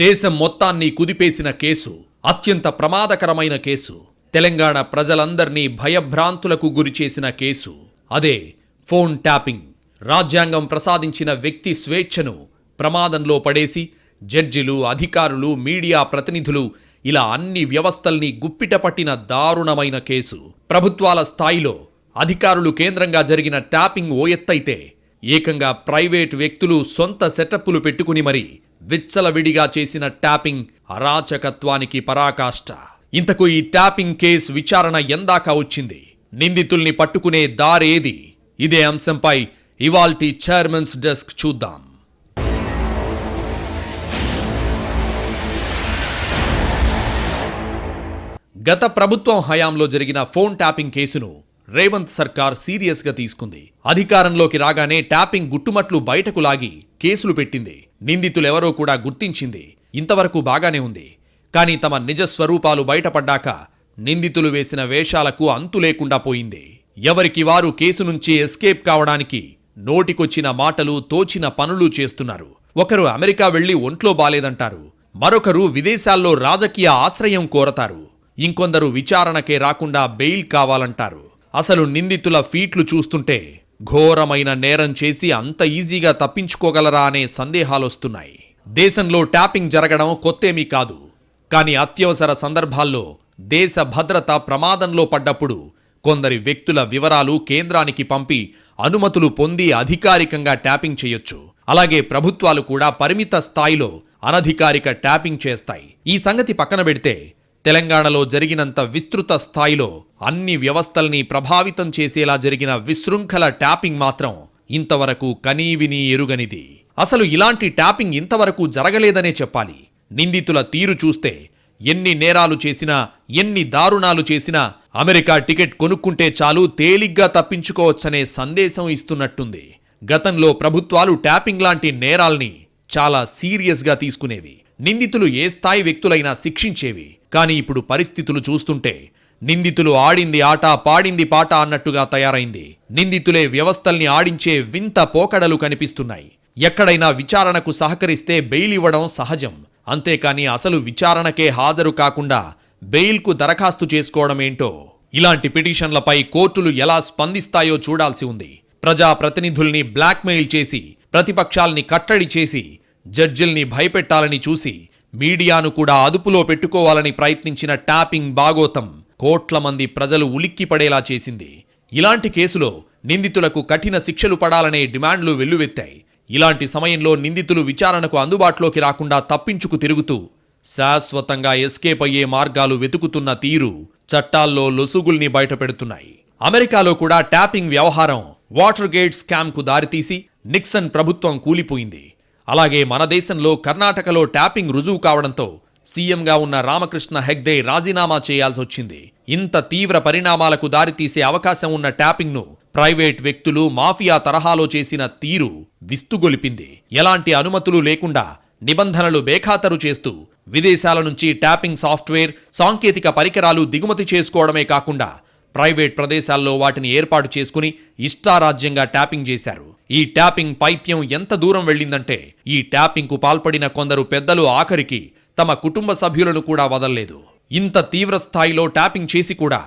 దేశం మొత్తాన్ని కుదిపేసిన కేసు అత్యంత ప్రమాదకరమైన కేసు తెలంగాణ ప్రజలందరినీ భయభ్రాంతులకు గురిచేసిన కేసు అదే ఫోన్ ట్యాపింగ్. రాజ్యాంగం ప్రసాదించిన వ్యక్తి స్వేచ్ఛను ప్రమాదంలో పడేసి జడ్జిలు అధికారులు మీడియా ప్రతినిధులు ఇలా అన్ని వ్యవస్థల్ని గుప్పిట పట్టిన దారుణమైన కేసు. ప్రభుత్వాల స్థాయిలో అధికారులు కేంద్రంగా జరిగిన ట్యాపింగ్ ఓ ఎత్తైతే ఏకంగా ప్రైవేట్ వ్యక్తులు సొంత సెటప్పులు పెట్టుకుని మరి విచ్చలవిడిగా చేసిన ట్యాపింగ్ అరాచకత్వానికి పరాకాష్ట. ఇంతకు ఈ ట్యాపింగ్ కేస్ విచారణ ఎందాక వచ్చింది. నిందితుల్ని పట్టుకునే దారేది ఇదే అంశంపై ఇవాల్టి చైర్మన్స్ డెస్క్ చూద్దాం. గత ప్రభుత్వం హయాంలో జరిగిన ఫోన్ ట్యాపింగ్ కేసును రేవంత్ సర్కార్ సీరియస్గా తీసుకుంది. అధికారంలోకి రాగానే ట్యాపింగ్ గుట్టుమట్లు బయటకు లాగి కేసులు పెట్టింది. నిందితులెవరో కూడా గుర్తించింది. ఇంతవరకు బాగానే ఉంది. కానీ తమ నిజ స్వరూపాలు బయటపడ్డాక నిందితులు వేసిన వేషాలకు అంతు లేకుండా పోయింది. ఎవరికి వారు కేసు నుంచి ఎస్కేప్ కావడానికి నోటికొచ్చిన మాటలు తోచిన పనులు చేస్తున్నారు. ఒకరు అమెరికా వెళ్ళి ఒంట్లో బాలేదంటారు. మరొకరు విదేశాల్లో రాజకీయ ఆశ్రయం కోరతారు. ఇంకొందరు విచారణకే రాకుండా బెయిల్ కావాలంటారు. అసలు నిందితుల ఫీట్లు చూస్తుంటే ఘోరమైన నేరం చేసి అంత ఈజీగా తప్పించుకోగలరా అనే సందేహాలొస్తున్నాయి. దేశంలో ట్యాపింగ్ జరగడం కొత్తేమీ కాదు. కానీ అత్యవసర సందర్భాల్లో దేశ భద్రత ప్రమాదంలో పడ్డప్పుడు కొందరి వ్యక్తుల వివరాలు కేంద్రానికి పంపి అనుమతులు పొంది అధికారికంగా ట్యాపింగ్ చేయొచ్చు. అలాగే ప్రభుత్వాలు కూడా పరిమిత స్థాయిలో అనధికారిక ట్యాపింగ్ చేస్తాయి. ఈ సంగతి పక్కన పెడితే తెలంగాణలో జరిగినంత విస్తృత స్థాయిలో అన్ని వ్యవస్థల్ని ప్రభావితం చేసేలా జరిగిన విశృంఖల ట్యాపింగ్ మాత్రం ఇంతవరకు కనీవిని ఎరుగనిది. అసలు ఇలాంటి ట్యాపింగ్ ఇంతవరకు జరగలేదనే చెప్పాలి. నిందితుల తీరు చూస్తే ఎన్ని నేరాలు చేసినా ఎన్ని దారుణాలు చేసినా అమెరికా టికెట్ కొనుక్కుంటే చాలు తేలిగ్గా తప్పించుకోవచ్చనే సందేశం ఇస్తున్నట్టుంది. గతంలో ప్రభుత్వాలు ట్యాపింగ్ లాంటి నేరాల్ని చాలా సీరియస్గా తీసుకునేవి. నిందితులు ఏ స్థాయి వ్యక్తులైనా శిక్షించేవి. కానీ ఇప్పుడు పరిస్థితులు చూస్తుంటే నిందితులు ఆడింది ఆట పాడింది పాట అన్నట్టుగా తయారైంది. నిందితులే వ్యవస్థల్ని ఆడించే వింత పోకడలు కనిపిస్తున్నాయి. ఎక్కడైనా విచారణకు సహకరిస్తే బెయిల్ ఇవ్వడం సహజం. అంతేకాని అసలు విచారణకే హాజరు కాకుండా బెయిల్కు దరఖాస్తు చేసుకోవడమేంటో ఇలాంటి పిటిషన్లపై కోర్టులు ఎలా స్పందిస్తాయో చూడాల్సి ఉంది. ప్రజాప్రతినిధుల్ని బ్లాక్మెయిల్ చేసి ప్రతిపక్షాల్ని కట్టడి చేసి జడ్జిల్ని భయపెట్టాలని చూసి మీడియాను కూడా అదుపులో పెట్టుకోవాలని ప్రయత్నించిన ట్యాపింగ్ బాగోతం కోట్ల మంది ప్రజలు ఉలిక్కిపడేలా చేసింది. ఇలాంటి కేసులో నిందితులకు కఠిన శిక్షలు పడాలనే డిమాండ్లు వెల్లువెత్తాయి. ఇలాంటి సమయంలో నిందితులు విచారణకు అందుబాటులోకి రాకుండా తప్పించుకు తిరుగుతూ శాశ్వతంగా ఎస్కేప్ అయ్యే మార్గాలు వెతుకుతున్న తీరు చట్టాల్లో లొసుగుల్ని బయటపెడుతున్నాయి. అమెరికాలో కూడా ట్యాపింగ్ వ్యవహారం వాటర్ గేట్ స్కామ్కు దారితీసి నిక్సన్ ప్రభుత్వం కూలిపోయింది. అలాగే మన దేశంలో కర్ణాటకలో ట్యాపింగ్ రుజువు కావడంతో సీఎంగా ఉన్న రామకృష్ణ హెగ్దే రాజీనామా చేయాల్సి వచ్చింది. ఇంత తీవ్ర పరిణామాలకు దారితీసే అవకాశం ఉన్న ట్యాపింగ్ను ప్రైవేట్ వ్యక్తులు మాఫియా తరహాలో చేసిన తీరు విస్తుగొలిపింది. ఎలాంటి అనుమతులు లేకుండా నిబంధనలు బేఖాతరు చేస్తూ విదేశాల నుంచి ట్యాపింగ్ సాఫ్ట్వేర్ సాంకేతిక పరికరాలు దిగుమతి చేసుకోవడమే కాకుండా ప్రైవేట్ ప్రదేశాల్లో వాటిని ఏర్పాటు చేసుకుని ఇష్టారాజ్యంగా ట్యాపింగ్ చేశారు. ఈ ట్యాపింగ్ పైత్యం ఎంత దూరం వెళ్ళిందంటే ఈ ట్యాపింగ్కు పాల్పడిన కొందరు పెద్దలు ఆఖరికి తమ కుటుంబ సభ్యులను కూడా వదల్లేదు. ఇంత తీవ్ర స్థాయిలో ట్యాపింగ్ చేసి కూడా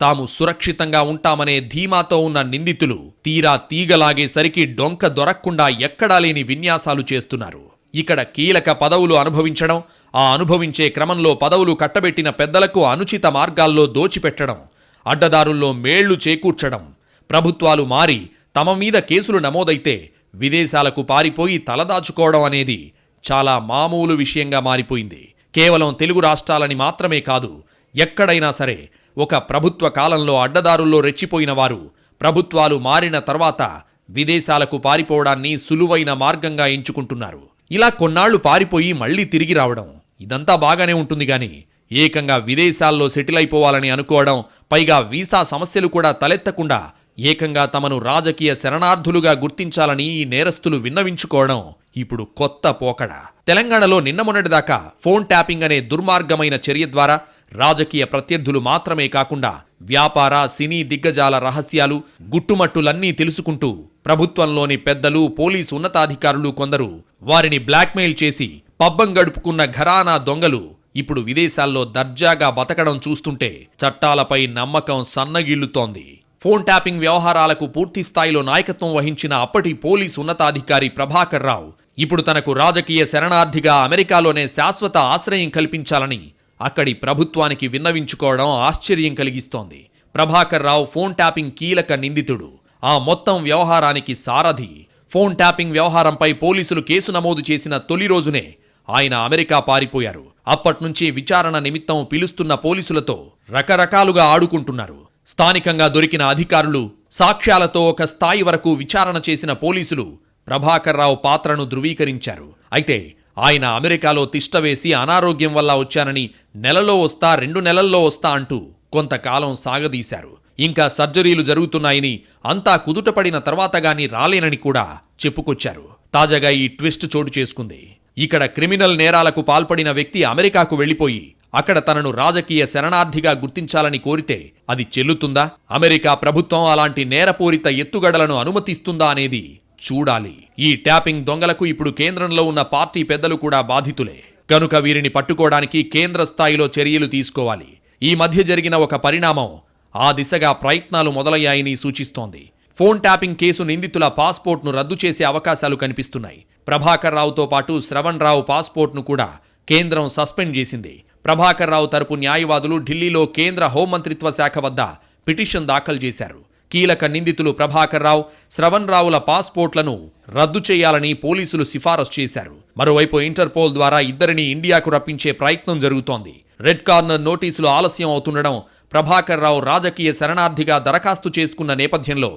తాము సురక్షితంగా ఉంటామనే ధీమాతో ఉన్న నిందితులు తీరా తీగలాగేసరికి డొంక దొరక్కుండా ఎక్కడా లేని విన్యాసాలు చేస్తున్నారు. ఇక్కడ కీలక పదవులు అనుభవించడం ఆ అనుభవించే క్రమంలో పదవులు కట్టబెట్టిన పెద్దలకు అనుచిత మార్గాల్లో దోచిపెట్టడం అడ్డదారుల్లో మేళ్ళు చేకూర్చడం ప్రభుత్వాలు మారి తమ మీద కేసులు నమోదైతే విదేశాలకు పారిపోయి తలదాచుకోవడం అనేది చాలా మామూలు విషయంగా మారిపోయింది. కేవలం తెలుగు రాష్ట్రాలని మాత్రమే కాదు ఎక్కడైనా సరే ఒక ప్రభుత్వ కాలంలో అడ్డదారుల్లో రెచ్చిపోయిన వారు ప్రభుత్వాలు మారిన తర్వాత విదేశాలకు పారిపోవడాన్ని సులువైన మార్గంగా ఎంచుకుంటున్నారు. ఇలా కొన్నాళ్ళు పారిపోయి మళ్ళీ తిరిగి రావడం ఇదంతా బాగానే ఉంటుంది గాని ఏకంగా విదేశాల్లో సెటిల్ అయిపోవాలని అనుకోవడం పైగా వీసా సమస్యలు కూడా తలెత్తకుండా ఏకంగా తమను రాజకీయ శరణార్థులుగా గుర్తించాలని ఈ నేరస్తులు విన్నవించుకోవడం ఇప్పుడు కొత్త పోకడ. తెలంగాణలో నిన్న మొన్నటిదాకా ఫోన్ ట్యాపింగ్ అనే దుర్మార్గమైన చర్య ద్వారా రాజకీయ ప్రత్యర్థులు మాత్రమే కాకుండా వ్యాపార సినీ దిగ్గజాల రహస్యాలు గుట్టుమట్టులన్నీ తెలుసుకుంటూ ప్రభుత్వంలోని పెద్దలు పోలీసు ఉన్నతాధికారులు కొందరు వారిని బ్లాక్మెయిల్ చేసి పబ్బం గడుపుకున్న ఘరానా దొంగలు ఇప్పుడు విదేశాల్లో దర్జాగా బతకడం చూస్తుంటే చట్టాలపై నమ్మకం సన్నగిల్లుతోంది. ఫోన్ ట్యాపింగ్ వ్యవహారాలకు పూర్తి స్థాయిలో నాయకత్వం వహించిన అప్పటి పోలీసు ఉన్నతాధికారి ప్రభాకర్ రావు ఇప్పుడు తనకు రాజకీయ శరణార్థిగా అమెరికాలోనే శాశ్వత ఆశ్రయం కల్పించాలని అక్కడి ప్రభుత్వానికి విన్నవించుకోవడం ఆశ్చర్యం కలిగిస్తోంది. ప్రభాకర్ రావు ఫోన్ ట్యాపింగ్ కీలక నిందితుడు. ఆ మొత్తం వ్యవహారానికి సారథి. ఫోన్ ట్యాపింగ్ వ్యవహారంపై పోలీసులు కేసు నమోదు చేసిన తొలి రోజునే ఆయన అమెరికా పారిపోయారు. అప్పట్నుంచి విచారణ నిమిత్తం పిలుస్తున్న పోలీసులతో రకరకాలుగా ఆడుకుంటున్నారు. స్థానికంగా దొరికిన అధికారులు సాక్ష్యాలతో ఒక స్థాయి వరకు విచారణ చేసిన పోలీసులు ప్రభాకర్ రావు పాత్రను ధృవీకరించారు. అయితే ఆయన అమెరికాలో తిష్టవేసి అనారోగ్యం వల్ల వచ్చానని నెలలో వస్తా రెండు నెలల్లో వస్తా అంటూ కొంతకాలం సాగదీశారు. ఇంకా సర్జరీలు జరుగుతున్నాయని అంతా కుదుటపడిన తర్వాత గాని రాలేనని కూడా చెప్పుకొచ్చారు. తాజాగా ఈ ట్విస్ట్ చోటు చేసుకుంది. ఇక్కడ క్రిమినల్ నేరాలకు పాల్పడిన వ్యక్తి అమెరికాకు వెళ్ళిపోయి అక్కడ తనను రాజకీయ శరణార్థిగా గుర్తించాలని కోరితే అది చెల్లుతుందా? అమెరికా ప్రభుత్వం అలాంటి నేరపూరిత ఎత్తుగడలను అనుమతిస్తుందా అనేది చూడాలి. ఈ ట్యాపింగ్ దొంగలకు ఇప్పుడు కేంద్రంలో ఉన్న పార్టీ పెద్దలు కూడా బాధితులే. కనుక వీరిని పట్టుకోవడానికి కేంద్ర స్థాయిలో చర్యలు తీసుకోవాలి. ఈ మధ్య జరిగిన ఒక పరిణామం ఆ దిశగా ప్రయత్నాలు మొదలయ్యాయని సూచిస్తోంది. ఫోన్ ట్యాపింగ్ కేసు నిందితుల పాస్పోర్ట్ను రద్దు చేసే అవకాశాలు కనిపిస్తున్నాయి. ప్రభాకర్ రావుతో పాటు శ్రవణ్ రావు పాస్పోర్ట్ను కూడా కేంద్రం సస్పెండ్ చేసింది. ప్రభాకర్ రావు తరపు న్యాయవాదులు ఢిల్లీలో కేంద్ర హోంమంత్రిత్వ శాఖ వద్ద పిటిషన్ దాఖలు చేశారు. కీలక నిందితులు ప్రభాకర్ రావు శ్రవణ్ రావుల పాస్పోర్ట్లను రద్దు చేయాలని పోలీసులు సిఫారసు చేశారు. మరోవైపు ఇంటర్పోల్ ద్వారా ఇద్దరిని ఇండియాకు రప్పించే ప్రయత్నం జరుగుతోంది. రెడ్ కార్నర్ నోటీసులు ఆలస్యం అవుతుండడం ప్రభాకర్ రావు రాజకీయ శరణార్థిగా దరఖాస్తు చేసుకున్న నేపథ్యంలో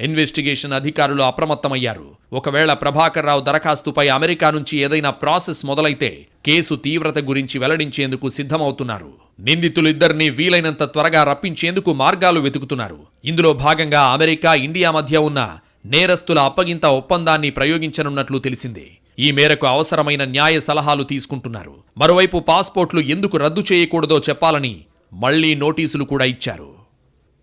ఇన్వెస్టిగేషన్ అధికారులు అప్రమత్తమయ్యారు. ఒకవేళ ప్రభాకర్ రావు దరఖాస్తుపై అమెరికా నుంచి ఏదైనా ప్రాసెస్ మొదలైతే కేసు తీవ్రత గురించి వెల్లడించేందుకు సిద్ధమవుతున్నారు. నిందితులిద్దరినీ వీలైనంత త్వరగా రప్పించేందుకు మార్గాలు వెతుకుతున్నారు. ఇందులో భాగంగా అమెరికా ఇండియా మధ్య ఉన్న నేరస్తుల అప్పగింత ఒప్పందాన్ని ప్రయోగించనున్నట్లు తెలిసింది. ఈ మేరకు అవసరమైన న్యాయ సలహాలు తీసుకుంటున్నారు. మరోవైపు పాస్పోర్ట్లు ఎందుకు రద్దు చేయకూడదో చెప్పాలని మళ్ళీ నోటీసులు కూడా ఇచ్చారు.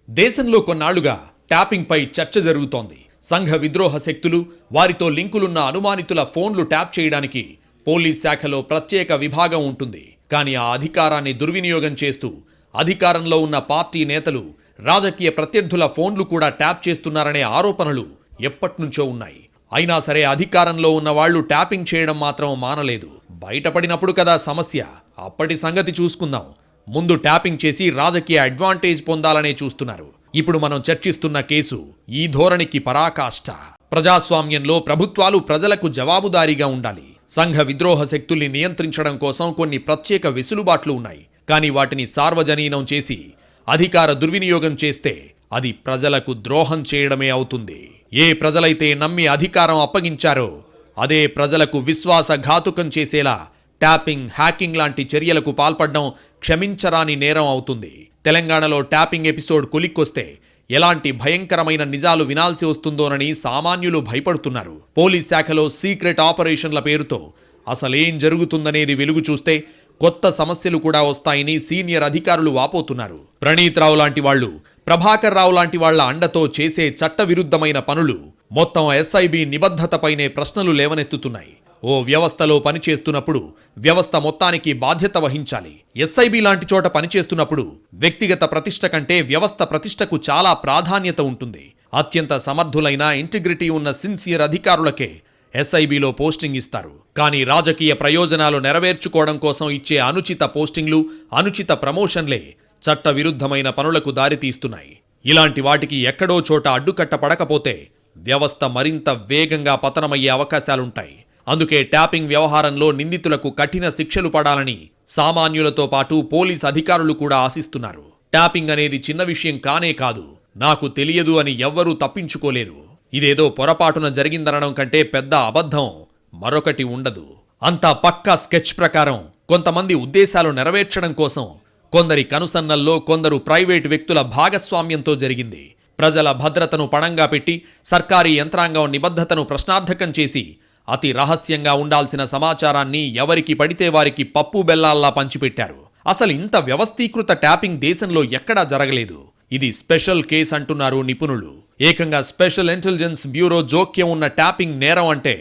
దేశంలో కొన్నాళ్ళుగా ట్యాపింగ్పై చర్చ జరుగుతోంది. సంఘ విద్రోహ శక్తులు వారితో లింకులున్న అనుమానితుల ఫోన్లు ట్యాప్ చేయడానికి పోలీస్ శాఖలో ప్రత్యేక విభాగం ఉంటుంది. కానీ ఆ అధికారాన్ని దుర్వినియోగం చేస్తూ అధికారంలో ఉన్న పార్టీ నేతలు రాజకీయ ప్రత్యర్థుల ఫోన్లు కూడా ట్యాప్ చేస్తున్నారనే ఆరోపణలు ఎప్పట్నుంచో ఉన్నాయి. అయినా సరే అధికారంలో ఉన్న వాళ్ళు ట్యాపింగ్ చేయడం మాత్రం మానలేదు. బయటపడినప్పుడు కదా సమస్య. అప్పటి సంగతి చూసుకుందాం. ముందు ట్యాపింగ్ చేసి రాజకీయ అడ్వాంటేజ్ పొందాలనే చూస్తున్నారు. ఇప్పుడు మనం చర్చిస్తున్న కేసు ఈ ధోరణికి పరాకాష్ట. ప్రజాస్వామ్యంలో ప్రభుత్వాలు ప్రజలకు జవాబుదారీగా ఉండాలి. సంఘ విద్రోహ శక్తుల్ని నియంత్రించడం కోసం కొన్ని ప్రత్యేక వెసులుబాట్లు ఉన్నాయి. కానీ వాటిని సార్వజనీనం చేసి అధికార దుర్వినియోగం చేస్తే అది ప్రజలకు ద్రోహం చేయడమే అవుతుంది. ఏ ప్రజలైతే నమ్మి అధికారం అప్పగించారో అదే ప్రజలకు విశ్వాసఘాతుకం చేసేలా ట్యాపింగ్ హ్యాకింగ్ లాంటి చర్యలకు పాల్పడడం క్షమించరాని నేరం అవుతుంది. తెలంగాణలో ట్యాపింగ్ ఎపిసోడ్ కొలిక్కొస్తే ఎలాంటి భయంకరమైన నిజాలు వినాల్సి వస్తుందోనని సామాన్యులు భయపడుతున్నారు. పోలీస్ శాఖలో సీక్రెట్ ఆపరేషన్ల పేరుతో అసలేం జరుగుతుందనేది వెలుగు చూస్తే కొత్త సమస్యలు కూడా వస్తాయని సీనియర్ అధికారులు వాపోతున్నారు. ప్రణీత్ రావు లాంటి వాళ్ళు ప్రభాకర్ రావు లాంటి వాళ్ళ అండతో చేసే చట్టవిరుద్ధమైన పనులు మొత్తం ఎస్ఐబి నిబద్ధతపైనే ప్రశ్నలు లేవనెత్తుతున్నాయి. ఓ వ్యవస్థలో పనిచేస్తున్నప్పుడు వ్యవస్థ మొత్తానికి బాధ్యత వహించాలి. ఎస్ఐబి లాంటి చోట పనిచేస్తున్నప్పుడు వ్యక్తిగత ప్రతిష్ట కంటే వ్యవస్థ ప్రతిష్టకు చాలా ప్రాధాన్యత ఉంటుంది. అత్యంత సమర్థులైన ఇంటిగ్రిటీ ఉన్న సిన్సియర్ అధికారులకే ఎస్ఐబిలో పోస్టింగ్ ఇస్తారు. కానీ రాజకీయ ప్రయోజనాలు నెరవేర్చుకోవడం కోసం ఇచ్చే అనుచిత పోస్టింగ్లు అనుచిత ప్రమోషన్లే చట్ట విరుద్ధమైన పనులకు దారితీస్తున్నాయి. ఇలాంటి వాటికి ఎక్కడో చోట అడ్డుకట్ట పడకపోతే వ్యవస్థ మరింత వేగంగా పతనమయ్యే అవకాశాలుంటాయి. అందుకే ట్యాపింగ్ వ్యవహారంలో నిందితులకు కఠిన శిక్షలు పడాలని సామాన్యులతో పాటు పోలీస్ అధికారులు కూడా ఆశిస్తున్నారు. ట్యాపింగ్ అనేది చిన్న విషయం కానే కాదు నాకు తెలియదు అని ఎవ్వరూ తప్పించుకోలేరు. ఇదేదో పొరపాటున జరిగిందనడం కంటే పెద్ద అబద్ధం మరొకటి ఉండదు. అంతా పక్కా స్కెచ్ ప్రకారం కొంతమంది ఉద్దేశాలు నెరవేర్చడం కోసం కొందరి కనుసన్నల్లో కొందరు ప్రైవేటు వ్యక్తుల భాగస్వామ్యంతో జరిగింది. ప్రజల భద్రతను పణంగా పెట్టి సర్కారీ యంత్రాంగం నిబద్ధతను ప్రశ్నార్థకం చేసి అతి రహస్యంగా ఉండాల్సిన సమాచారాన్ని ఎవరికి పడితే వారికి పప్పు బెల్లాల్లా పంచిపెట్టారు. అసలు ఇంత వ్యవస్థీకృత ట్యాపింగ్ దేశంలో ఎక్కడా జరగలేదు. ఇది స్పెషల్ కేస్ అంటున్నారు నిపుణులు. ఏకంగా స్పెషల్ ఇంటెలిజెన్స్ బ్యూరో జోక్యం ఉన్న ట్యాపింగ్ నేరం అంటే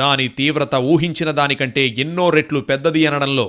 దాని తీవ్రత ఊహించిన దానికంటే ఎన్నో రెట్లు పెద్దది అనడంలో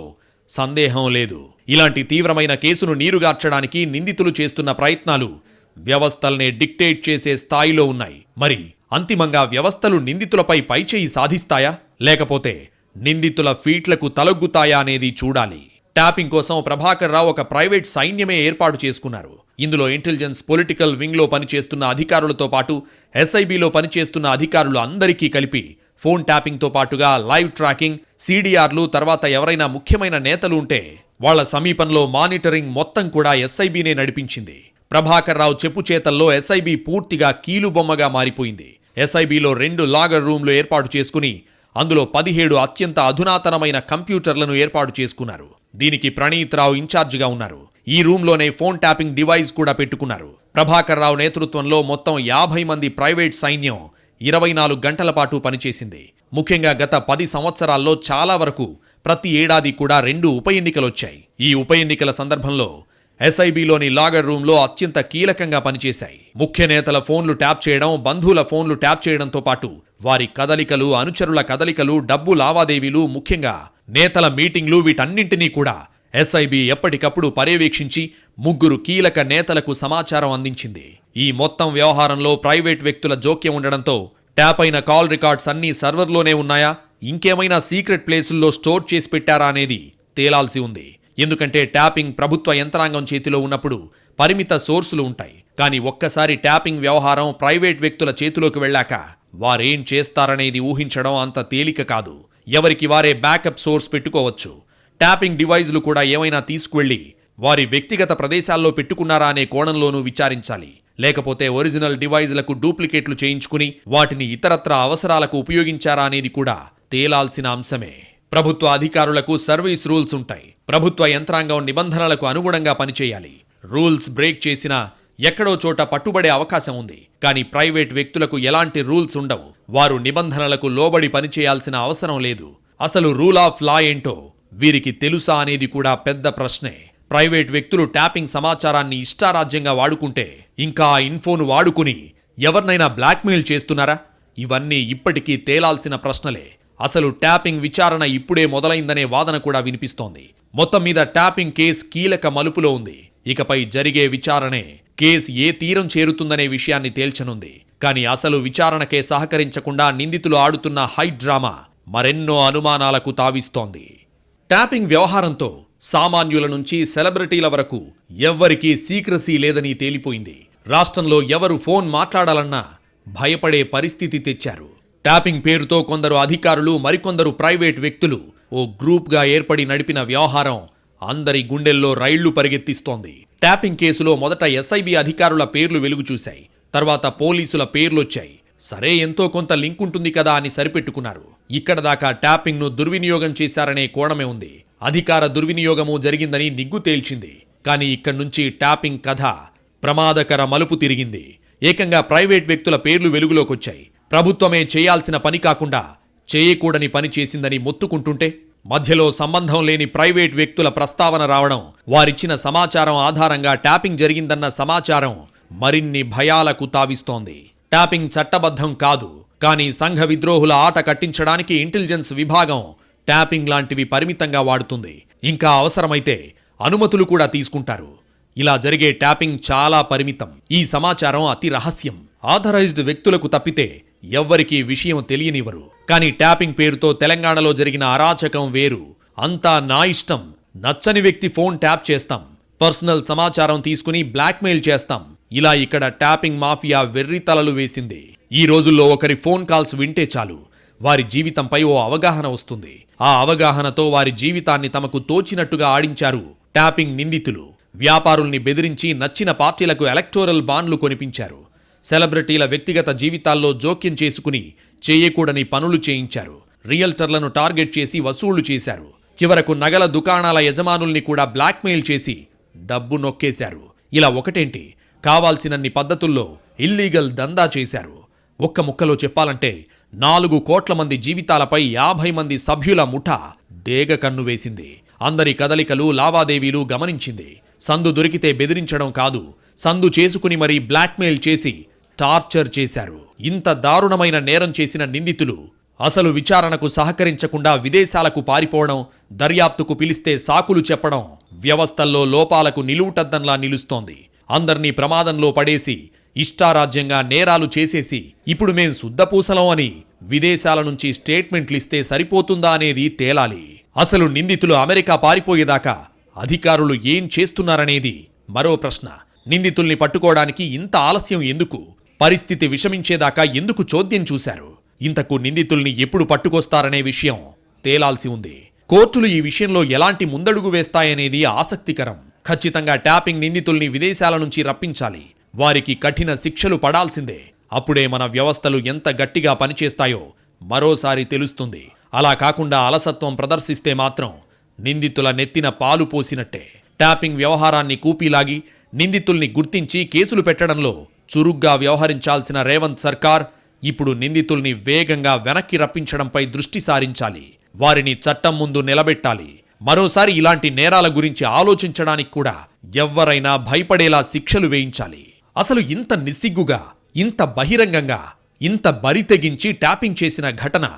సందేహం లేదు. ఇలాంటి తీవ్రమైన కేసును నీరుగార్చడానికి నిందితులు చేస్తున్న ప్రయత్నాలు వ్యవస్థల్నే డిక్టేట్ చేసే స్థాయిలో ఉన్నాయి. మరి అంతిమంగా వ్యవస్థలు నిందితులపై పైచేయి సాధిస్తాయా? లేకపోతే నిందితుల ఫీట్లకు తలొగ్గుతాయా అనేది చూడాలి. ట్యాపింగ్ కోసం ప్రభాకర్ రావు ఒక ప్రైవేట్ సైన్యమే ఏర్పాటు చేసుకున్నారు. ఇందులో ఇంటెలిజెన్స్ పొలిటికల్ వింగ్లో పనిచేస్తున్న అధికారులతో పాటు ఎస్ఐబిలో పనిచేస్తున్న అధికారులు అందరికీ కలిపి ఫోన్ ట్యాపింగ్తో పాటుగా లైవ్ ట్రాకింగ్ సీడీఆర్లు తర్వాత ఎవరైనా ముఖ్యమైన నేతలు ఉంటే వాళ్ళ సమీపంలో మానిటరింగ్ మొత్తం కూడా ఎస్ఐబినే నడిపించింది. ప్రభాకర్ రావు చెప్పు చేతల్లో ఎస్ఐబి పూర్తిగా కీలుబొమ్మగా మారిపోయింది. ఎస్ఐబిలో రెండు లాగర్ రూమ్లు ఏర్పాటు చేసుకుని అందులో పదిహేడు అత్యంత అధునాతనమైన కంప్యూటర్లను ఏర్పాటు చేసుకున్నారు. దీనికి ప్రణీత్ రావు ఇన్ఛార్జిగా ఉన్నారు. ఈ రూమ్లోనే ఫోన్ ట్యాపింగ్ డివైస్ కూడా పెట్టుకున్నారు. ప్రభాకర్ రావు నేతృత్వంలో మొత్తం యాభై మంది ప్రైవేట్ సైన్యం ఇరవై నాలుగు గంటల పాటు పనిచేసింది. ముఖ్యంగా గత పది సంవత్సరాల్లో చాలా వరకు ప్రతి ఏడాది కూడా రెండు ఉప ఎన్నికలొచ్చాయి. ఈ ఉప ఎన్నికల సందర్భంలో ఎస్ఐబిలోని లాగర్ రూమ్లో అత్యంత కీలకంగా పనిచేశాయి. ముఖ్య నేతల ఫోన్లు ట్యాప్ చేయడం బంధువుల ఫోన్లు ట్యాప్ చేయడంతో పాటు వారి కదలికలు అనుచరుల కదలికలు డబ్బు లావాదేవీలు ముఖ్యంగా నేతల మీటింగ్లు వీటన్నింటినీ కూడా ఎస్ఐబి ఎప్పటికప్పుడు పర్యవేక్షించి ముగ్గురు కీలక నేతలకు సమాచారం అందించింది. ఈ మొత్తం వ్యవహారంలో ప్రైవేట్ వ్యక్తుల జోక్యం ఉండడంతో ట్యాప్ అయిన కాల్ రికార్డ్స్ అన్నీ సర్వర్లోనే ఉన్నాయా? ఇంకేమైనా సీక్రెట్ ప్లేసుల్లో స్టోర్ చేసి పెట్టారా అనేది తేలాల్సి ఉంది. ఎందుకంటే ట్యాపింగ్ ప్రభుత్వ యంత్రాంగం చేతిలో ఉన్నప్పుడు పరిమిత సోర్సులు ఉంటాయి. కానీ ఒక్కసారి ట్యాపింగ్ వ్యవహారం ప్రైవేట్ వ్యక్తుల చేతిలోకి వెళ్ళాక వారేం చేస్తారనేది ఊహించడం అంత తేలిక కాదు. ఎవరికి వారే బ్యాకప్ సోర్స్ పెట్టుకోవచ్చు. ట్యాపింగ్ డివైజ్లు కూడా ఏమైనా తీసుకువెళ్ళి వారి వ్యక్తిగత ప్రదేశాల్లో పెట్టుకున్నారా అనే కోణంలోనూ విచారించాలి. లేకపోతే ఒరిజినల్ డివైజ్లకు డూప్లికేట్లు చేయించుకుని వాటిని ఇతరత్ర అవసరాలకు ఉపయోగించారా అనేది కూడా తేలాల్సిన అంశమే. ప్రభుత్వ అధికారులకు సర్వీస్ రూల్స్ ఉంటాయి. ప్రభుత్వ యంత్రాంగం నిబంధనలకు అనుగుణంగా పనిచేయాలి. రూల్స్ బ్రేక్ చేసినా ఎక్కడో చోట పట్టుబడే అవకాశం ఉంది. కానీ ప్రైవేట్ వ్యక్తులకు ఎలాంటి రూల్స్ ఉండవు. వారు నిబంధనలకు లోబడి పనిచేయాల్సిన అవసరం లేదు. అసలు రూల్ ఆఫ్ లా ఏంటో వీరికి తెలుసా అనేది కూడా పెద్ద ప్రశ్నే. ప్రైవేట్ వ్యక్తులు ట్యాపింగ్ సమాచారాన్ని ఇష్టారాజ్యంగా వాడుకుంటే ఇంకా ఆ ఇన్ఫోను వాడుకుని ఎవరినైనా బ్లాక్మెయిల్ చేస్తున్నారా? ఇవన్నీ ఇప్పటికీ తేలాల్సిన ప్రశ్నలే. అసలు ట్యాపింగ్ విచారణ ఇప్పుడే మొదలైందనే వాదన కూడా వినిపిస్తోంది. మొత్తం మీద ట్యాపింగ్ కేసు కీలక మలుపులో ఉంది. ఇకపై జరిగే విచారణే కేసు ఏ తీరం చేరుతుందనే విషయాన్ని తేల్చనుంది. కానీ అసలు విచారణకే సహకరించకుండా నిందితులు ఆడుతున్న హై డ్రామా మరెన్నో అనుమానాలకు తావిస్తోంది. ట్యాపింగ్ వ్యవహారంతో సామాన్యుల నుంచి సెలబ్రిటీల వరకు ఎవ్వరికీ సీక్రసీ లేదని తేలిపోయింది. రాష్ట్రంలో ఎవరు ఫోన్ మాట్లాడాలన్నా భయపడే పరిస్థితి తెచ్చారు. ట్యాపింగ్ పేరుతో కొందరు అధికారులు మరికొందరు ప్రైవేట్ వ్యక్తులు ఓ గ్రూప్గా ఏర్పడి నడిపిన వ్యవహారం అందరి గుండెల్లో రైళ్ళు పరిగెత్తిస్తోంది. ట్యాపింగ్ కేసులో మొదట ఎస్ఐబి అధికారుల పేర్లు వెలుగు చూశాయి. తర్వాత పోలీసుల పేర్లొచ్చాయి. సరే ఎంతో కొంత లింక్ ఉంటుంది కదా అని సరిపెట్టుకున్నారు. ఇక్కడ దాకా ట్యాపింగ్ను దుర్వినియోగం చేశారనే కోణమే ఉంది. అధికార దుర్వినియోగము జరిగిందని నిగ్గు తేల్చింది. కానీ ఇక్కడి నుంచి ట్యాపింగ్ కథ ప్రమాదకర మలుపు తిరిగింది. ఏకంగా ప్రైవేట్ వ్యక్తుల పేర్లు వెలుగులోకొచ్చాయి. ప్రభుత్వమే చేయాల్సిన పని కాకుండా చేయకూడని పని చేసిందని మొత్తుకుంటుంటే మధ్యలో సంబంధం లేని ప్రైవేట్ వ్యక్తుల ప్రస్తావన రావడం వారిచ్చిన సమాచారం ఆధారంగా ట్యాపింగ్ జరిగిందన్న సమాచారం మరిన్ని భయాలకు తావిస్తోంది. ట్యాపింగ్ చట్టబద్ధం కాదు కానీ సంఘ విద్రోహుల ఆట కట్టించడానికి ఇంటెలిజెన్స్ విభాగం ట్యాపింగ్ లాంటివి పరిమితంగా వాడుతుంది. ఇంకా అవసరమైతే అనుమతులు కూడా తీసుకుంటారు. ఇలా జరిగే ట్యాపింగ్ చాలా పరిమితం. ఈ సమాచారం అతి రహస్యం. ఆథరైజ్డ్ వ్యక్తులకు తప్పితే ఎవ్వరికీ విషయం తెలియనివ్వరు. కానీ ట్యాపింగ్ పేరుతో తెలంగాణలో జరిగిన అరాచకం వేరు. అంతా నా ఇష్టం. నచ్చని వ్యక్తి ఫోన్ ట్యాప్ చేస్తాం. పర్సనల్ సమాచారం తీసుకుని బ్లాక్మెయిల్ చేస్తాం. ఇలా ఇక్కడ ట్యాపింగ్ మాఫియా వెర్రి తలలు వేసింది. ఈ రోజుల్లో ఒకరి ఫోన్ కాల్స్ వింటే చాలు. వారి జీవితంపై ఓ అవగాహన వస్తుంది. ఆ అవగాహనతో వారి జీవితాన్ని తమకు తోచినట్టుగా ఆడించారు ట్యాపింగ్ నిందితులు. వ్యాపారుల్ని బెదిరించి నచ్చిన పార్టీలకు ఎలక్టోరల్ బాండ్లు కొనిపించారు. సెలబ్రిటీల వ్యక్తిగత జీవితాల్లో జోక్యం చేసుకుని చేయకూడని పనులు చేయించారు. రియల్టర్లను టార్గెట్ చేసి వసూళ్ళు చేశారు. చివరకు నగల దుకాణాల యజమానుల్ని కూడా బ్లాక్మెయిల్ చేసి డబ్బు నొక్కేశారు. ఇలా ఒకటేంటి? కావాల్సినన్ని పద్ధతుల్లో ఇల్లీగల్ దందా చేశారు. ఒక్క ముక్కలో చెప్పాలంటే నాలుగు కోట్ల మంది జీవితాలపై యాభై మంది సభ్యుల ముఠ డేగ కన్ను వేసింది. అందరి కదలికలు లావాదేవీలు గమనించింది. సందు దొరికితే బెదిరించడం కాదు సందు చేసుకుని మరీ బ్లాక్మెయిల్ చేసి టార్చర్ చేశారు. ఇంత దారుణమైన నేరం చేసిన నిందితులు అసలు విచారణకు సహకరించకుండా విదేశాలకు పారిపోవడం దర్యాప్తుకు పిలిస్తే సాకులు చెప్పడం వ్యవస్థల్లో లోపాలకు నిలువుటద్దంలా నిలుస్తోంది. అందర్నీ ప్రమాదంలో పడేసి ఇష్టారాజ్యంగా నేరాలు చేసేసి ఇప్పుడు మేం శుద్ధపూసలం అని విదేశాల నుంచి స్టేట్మెంట్లిస్తే సరిపోతుందా అనేది తేలాలి. అసలు నిందితులు అమెరికా పారిపోయేదాకా అధికారులు ఏం చేస్తున్నారనేది మరో ప్రశ్న. నిందితుల్ని పట్టుకోవడానికి ఇంత ఆలస్యం ఎందుకు? పరిస్థితి విషమించేదాకా ఎందుకు చోద్యం చూశారు? ఇంతకు నిందితుల్ని ఎప్పుడు పట్టుకొస్తారనే విషయం తేలాల్సి ఉంది. కోర్టులు ఈ విషయంలో ఎలాంటి ముందడుగు వేస్తాయనేది ఆసక్తికరం. ఖచ్చితంగా ట్యాపింగ్ నిందితుల్ని విదేశాల నుంచి రప్పించాలి. వారికి కఠిన శిక్షలు పడాల్సిందే. అప్పుడే మన వ్యవస్థలు ఎంత గట్టిగా పనిచేస్తాయో మరోసారి తెలుస్తుంది. అలా కాకుండా అలసత్వం ప్రదర్శిస్తే మాత్రం నిందితుల నెత్తిన పాలు పోసినట్టే. ట్యాపింగ్ వ్యవహారాన్ని కూపీలాగి నిందితుల్ని గుర్తించి కేసులు పెట్టడంలో చురుగ్గా వ్యవహరించాల్సిన రేవంత్ సర్కార్ ఇప్పుడు నిందితుల్ని వేగంగా వెనక్కి రప్పించడంపై దృష్టి సారించాలి. వారిని చట్టం ముందు నిలబెట్టాలి. మరోసారి ఇలాంటి నేరాల గురించి ఆలోచించడానికి కూడా ఎవ్వరైనా భయపడేలా శిక్షలు వేయించాలి. అసలు ఇంత నిస్సిగ్గుగా ఇంత బహిరంగంగా ఇంత బరి తెగించి ట్యాపింగ్ చేసిన ఘటన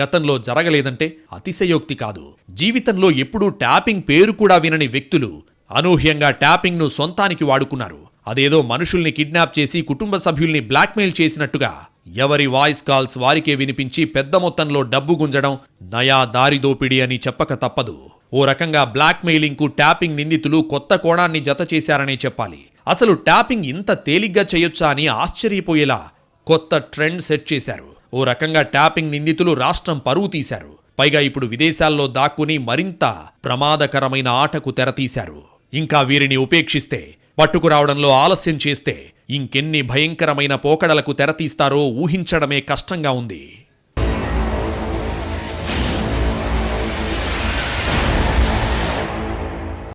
గతంలో జరగలేదంటే అతిశయోక్తి కాదు. జీవితంలో ఎప్పుడూ ట్యాపింగ్ పేరు కూడా వినని వ్యక్తులు అనూహ్యంగా ట్యాపింగ్ను సొంతానికి వాడుకున్నారు. అదేదో మనుషుల్ని కిడ్నాప్ చేసి కుటుంబ సభ్యుల్ని బ్లాక్మెయిల్ చేసినట్టుగా ఎవరి వాయిస్ కాల్స్ వారికే వినిపించి పెద్ద మొత్తంలో డబ్బు గుంజడం నయా దారిదోపిడి అని చెప్పక తప్పదు. ఓ రకంగా బ్లాక్మెయిలింగ్కు ట్యాపింగ్ నిందితులు కొత్త కోణాన్ని జత చేశారనే చెప్పాలి. అసలు ట్యాపింగ్ ఇంత తేలిగ్గా చేయొచ్చా అని ఆశ్చర్యపోయేలా కొత్త ట్రెండ్ సెట్ చేశారు. ఓ రకంగా ట్యాపింగ్ నిందితులు రాష్ట్రం పరువు తీశారు. పైగా ఇప్పుడు విదేశాల్లో దాక్కుని మరింత ప్రమాదకరమైన ఆటకు తెరతీశారు. ఇంకా వీరిని ఉపేక్షిస్తే పట్టుకురావడంలో ఆలస్యం చేస్తే ఇంకెన్ని భయంకరమైన పోకడలకు తెరతీస్తారో ఊహించడమే కష్టంగా ఉంది.